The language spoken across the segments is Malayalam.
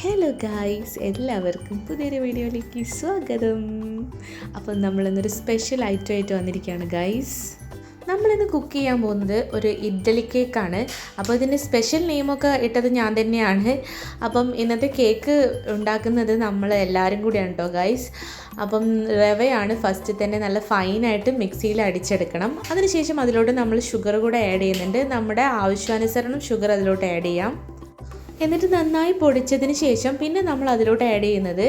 ഹലോ ഗായ്സ് എല്ലാവർക്കും പുതിയൊരു വീഡിയോയിലേക്ക് സ്വാഗതം. അപ്പം നമ്മളിന്നൊരു സ്പെഷ്യൽ ഐറ്റം ആയിട്ട് വന്നിരിക്കുകയാണ് ഗായ്സ് നമ്മളിന്ന് കുക്ക് ചെയ്യാൻ പോകുന്നത് ഒരു ഇഡ്ഡലി കേക്കാണ് അപ്പോൾ ഇതിന്റെ സ്പെഷ്യൽ നെയിമൊക്കെ ഇട്ടത് ഞാൻ തന്നെയാണ്. അപ്പം ഇന്നത്തെ കേക്ക് ഉണ്ടാക്കുന്നത് നമ്മൾ എല്ലാവരും കൂടിയാണ് കേട്ടോ ഗായ്സ് അപ്പം റവയാണ് ഫസ്റ്റ് തന്നെ നല്ല ഫൈനായിട്ട് മിക്സിയിൽ അടിച്ചെടുക്കണം. അതിനുശേഷം അതിലോട്ട് നമ്മൾ ഷുഗർ കൂടെ ആഡ് ചെയ്യുന്നുണ്ട്. നമ്മുടെ ആവശ്യാനുസരണം ഷുഗർ അതിലോട്ട് ആഡ് ചെയ്യാം. എന്നിട്ട് നന്നായി പൊടിച്ചതിന് ശേഷം പിന്നെ നമ്മൾ അതിലോട്ട് ആഡ് ചെയ്യുന്നത്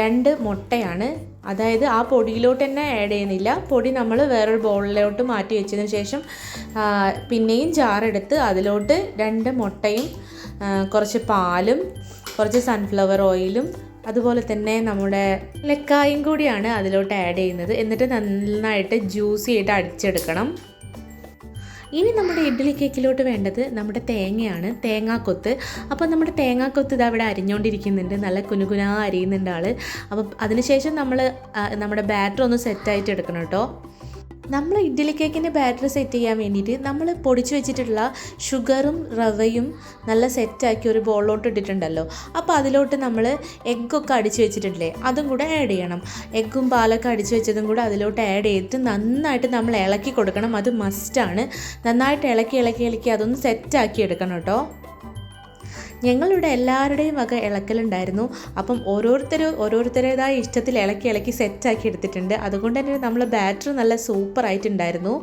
രണ്ട് മുട്ടയാണ്. അതായത് ആ പൊടിയിലോട്ട് തന്നെ ആഡ് ചെയ്യുന്നില്ല. പൊടി നമ്മൾ വേറൊരു ബൗളിലോട്ട് മാറ്റി വെച്ചതിന് ശേഷം പിന്നെയും ജാറെടുത്ത് അതിലോട്ട് രണ്ട് മുട്ടയും കുറച്ച് പാലും കുറച്ച് സൺഫ്ലവർ ഓയിലും അതുപോലെ തന്നെ നമ്മുടെ ലക്കായും കൂടിയാണ് അതിലോട്ട് ആഡ് ചെയ്യുന്നത്. എന്നിട്ട് നന്നായിട്ട് ജ്യൂസി ആയിട്ട് അടിച്ചെടുക്കണം. ഇനി നമ്മുടെ ഇഡ്ഡലി കേക്കിലോട്ട് വേണ്ടത് നമ്മുടെ തേങ്ങയാണ് തേങ്ങാക്കൊത്ത്. അപ്പോൾ നമ്മുടെ തേങ്ങാക്കൊത്ത് ഇത് അവിടെ അരിഞ്ഞുകൊണ്ടിരിക്കുന്നുണ്ട് നല്ല കുനുകുനാ അരിയുന്നുണ്ട് ആൾ അപ്പോൾ അതിനുശേഷം നമ്മൾ നമ്മുടെ ബാറ്റർ ഒന്ന് സെറ്റായിട്ട് എടുക്കണം കേട്ടോ. നമ്മൾ ഇഡ്ഡലി കേക്കിന്റെ ബാറ്റർ സെറ്റ് ചെയ്യാൻ വേണ്ടിയിട്ട് നമ്മൾ പൊടിച്ചു വെച്ചിട്ടുള്ള ഷുഗറും റവയും നല്ല സെറ്റാക്കി ഒരു ബോളിലോട്ട് ഇട്ടിട്ടുണ്ടല്ലോ. അപ്പോൾ അതിലോട്ട് നമ്മൾ എഗ്ഗൊക്കെ അടിച്ചു വെച്ചിട്ടില്ലേ അതും കൂടെ ആഡ് ചെയ്യണം. എഗ്ഗും പാലൊക്കെ അടിച്ചു വെച്ചതും കൂടെ അതിലോട്ട് ആഡ് ചെയ്ത് നന്നായിട്ട് നമ്മൾ ഇളക്കി കൊടുക്കണം. അത് മസ്റ്റാണ് നന്നായിട്ട് ഇളക്കി ഇളക്കി ഇളക്കി അതൊന്ന് സെറ്റാക്കി എടുക്കണം കേട്ടോ. ഞങ്ങളിവിടെ എല്ലാവരുടെയും വക ഇളക്കലുണ്ടായിരുന്നു. അപ്പം ഓരോരുത്തർ ഓരോരുത്തരുടേതായ ഇഷ്ടത്തിൽ ഇളക്കി ഇളക്കി സെറ്റാക്കി എടുത്തിട്ടുണ്ട്. അതുകൊണ്ട് തന്നെ നമ്മൾ ബാറ്റർ നല്ല സൂപ്പറായിട്ടുണ്ടായിരുന്നു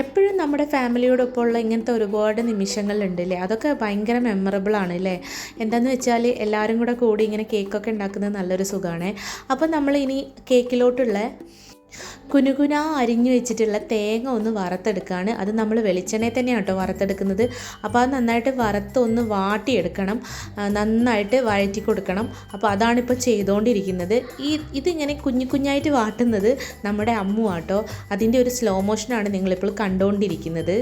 എപ്പോഴും നമ്മുടെ ഫാമിലിയോടൊപ്പം ഉള്ള ഇങ്ങനത്തെ ഒരുപാട് നിമിഷങ്ങളുണ്ട് അല്ലേ അതൊക്കെ ഭയങ്കര മെമ്മറബിൾ ആണ് അല്ലേ? എന്താണെന്ന് വെച്ചാൽ എല്ലാവരും കൂടെ കൂടി ഇങ്ങനെ കേക്കൊക്കെ ഉണ്ടാക്കുന്നത് നല്ലൊരു സുഖമാണ് അപ്പം നമ്മൾ ഇനി കേക്കിലോട്ടുള്ള കുനുകുന അരിഞ്ഞു വെച്ചിട്ടുള്ള തേങ്ങ ഒന്ന് വറുത്തെടുക്കുകയാണ് അത് നമ്മൾ വെളിച്ചെണ്ണയിൽ തന്നെയാണ് കേട്ടോ വറുത്തെടുക്കുന്നത്. അപ്പോൾ അത് നന്നായിട്ട് വറുത്ത് ഒന്ന് വാട്ടിയെടുക്കണം. നന്നായിട്ട് വഴറ്റി കൊടുക്കണം. അപ്പോൾ അതാണിപ്പോൾ ചെയ്തുകൊണ്ടിരിക്കുന്നത് ഈ ഇതിങ്ങനെ കുഞ്ഞു കുഞ്ഞായിട്ട് വാട്ടുന്നത് നമ്മുടെ അമ്മു ആട്ടോ അതിന്റെ ഒരു സ്ലോ മോഷനാണ് നിങ്ങളിപ്പോൾ കണ്ടുകൊണ്ടിരിക്കുന്നത്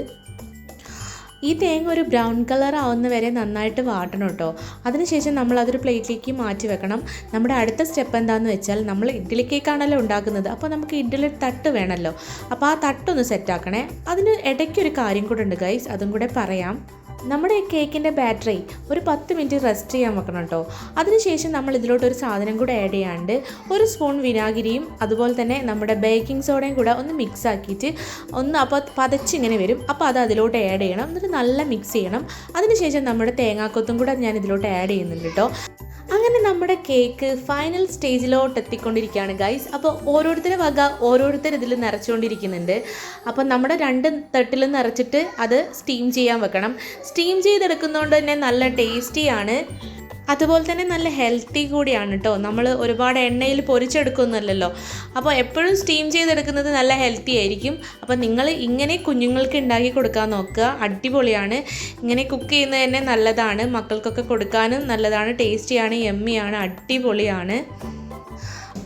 ഈ തേങ്ങ ഒരു ബ്രൗൺ കളർ ആവുന്ന വരെ നന്നായിട്ട് വാട്ടണം കേട്ടോ. അതിനുശേഷം നമ്മൾ അതൊരു പ്ലേറ്റിലേക്ക് മാറ്റി വെക്കണം. നമ്മുടെ അടുത്ത സ്റ്റെപ്പ് എന്താണെന്ന് വെച്ചാൽ നമ്മൾ ഇഡ്ഡലി കേക്കാണല്ലോ ഉണ്ടാക്കുന്നത്. അപ്പോൾ നമുക്ക് ഇഡ്ഡലി തട്ട് വേണമല്ലോ. അപ്പോൾ ആ തട്ടൊന്ന് സെറ്റാക്കണേ. അതിന് ഇടയ്ക്കൊരു കാര്യം കൂടെ ഉണ്ട് ഗൈസ്. അതും കൂടെ പറയാം. നമ്മുടെ ഈ കേക്കിന്റെ ബാറ്ററി ഒരു പത്ത് മിനിറ്റ് റെസ്റ്റ് ചെയ്യാൻ വെക്കണം കേട്ടോ. അതിനുശേഷം നമ്മൾ ഇതിലോട്ട് ഒരു സാധനം കൂടെ ആഡ് ചെയ്യാണ്ട് ഒരു സ്പൂൺ വിനാഗിരിയും അതുപോലെ തന്നെ നമ്മുടെ ബേക്കിംഗ് സോഡയും കൂടെ ഒന്ന് മിക്സ് ആക്കിയിട്ട് ഒന്ന് അപ്പോൾ പതച്ചിങ്ങനെ വരും. അപ്പോൾ അത് അതിലോട്ട് ആഡ് ചെയ്യണം. എന്നിട്ട് നല്ല മിക്സ് ചെയ്യണം. അതിനുശേഷം നമ്മുടെ തേങ്ങാക്കൊത്തും കൂടെ ഞാൻ ഇതിലോട്ട് ആഡ് ചെയ്യുന്നുണ്ട് കേട്ടോ. അങ്ങനെ നമ്മുടെ കേക്ക് ഫൈനൽ സ്റ്റേജിലോട്ട് എത്തിക്കൊണ്ടിരിക്കുകയാണ് ഗൈസ് അപ്പോൾ ഓരോരുത്തരുടെ വക ഓരോരുത്തർ ഇതിൽ നിറച്ചുകൊണ്ടിരിക്കുന്നുണ്ട്. അപ്പോൾ നമ്മുടെ രണ്ട് തട്ടിലും നിറച്ചിട്ട് അത് സ്റ്റീം ചെയ്യാൻ വെക്കണം. സ്റ്റീം ചെയ്തെടുക്കുന്നതുകൊണ്ട് തന്നെ നല്ല ടേസ്റ്റിയാണ് അതുപോലെ തന്നെ നല്ല ഹെൽത്തി കൂടിയാണ് കേട്ടോ നമ്മൾ ഒരുപാട് എണ്ണയിൽ പൊരിച്ചെടുക്കുന്നില്ലല്ലോ അപ്പോൾ എപ്പോഴും സ്റ്റീം ചെയ്തെടുക്കുന്നത് നല്ല ഹെൽത്തി ആയിരിക്കും. അപ്പോൾ നിങ്ങൾ ഇങ്ങനെ കുഞ്ഞുങ്ങൾക്ക് ഉണ്ടാക്കി കൊടുക്കാൻ നോക്കുക. അടിപൊളിയാണ്. ഇങ്ങനെ കുക്ക് ചെയ്യുന്നത് തന്നെ നല്ലതാണ്. മക്കൾക്കൊക്കെ കൊടുക്കാനും നല്ലതാണ്. ടേസ്റ്റിയാണ് എമ്മിയാണ് അടിപൊളിയാണ്.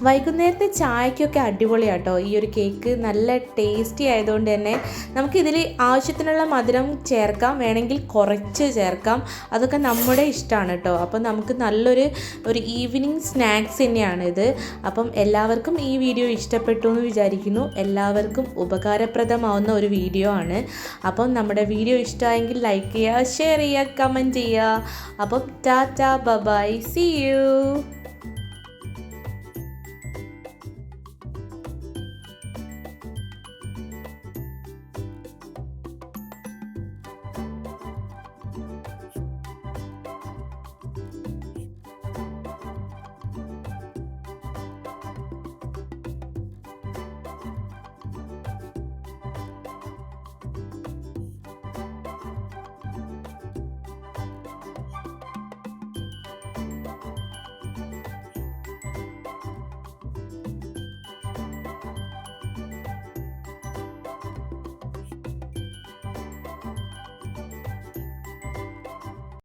വൈകുന്നേരത്തെ ചായക്കൊക്കെ അടിപൊളിയാട്ടോ. ഈ ഒരു കേക്ക് നല്ല ടേസ്റ്റി ആയതുകൊണ്ട് തന്നെ നമുക്കിതിൽ ആവശ്യത്തിനുള്ള മധുരം ചേർക്കാം വേണമെങ്കിൽ കുറച്ച് ചേർക്കാം. അതൊക്കെ നമ്മുടെ ഇഷ്ടമാണ് കേട്ടോ അപ്പം നമുക്ക് നല്ലൊരു ഒരു ഈവനിങ് സ്നാക്സ് തന്നെയാണ് ഇത് അപ്പം എല്ലാവർക്കും ഈ വീഡിയോ ഇഷ്ടപ്പെട്ടു എന്ന് വിചാരിക്കുന്നു. എല്ലാവർക്കും ഉപകാരപ്രദമാവുന്ന ഒരു വീഡിയോ ആണ്. അപ്പം നമ്മുടെ വീഡിയോ ഇഷ്ടമായെങ്കിൽ ലൈക്ക് ചെയ്യുക ഷെയർ ചെയ്യുക കമന്റ് ചെയ്യുക. അപ്പം ടാറ്റ ബബായ് സി യു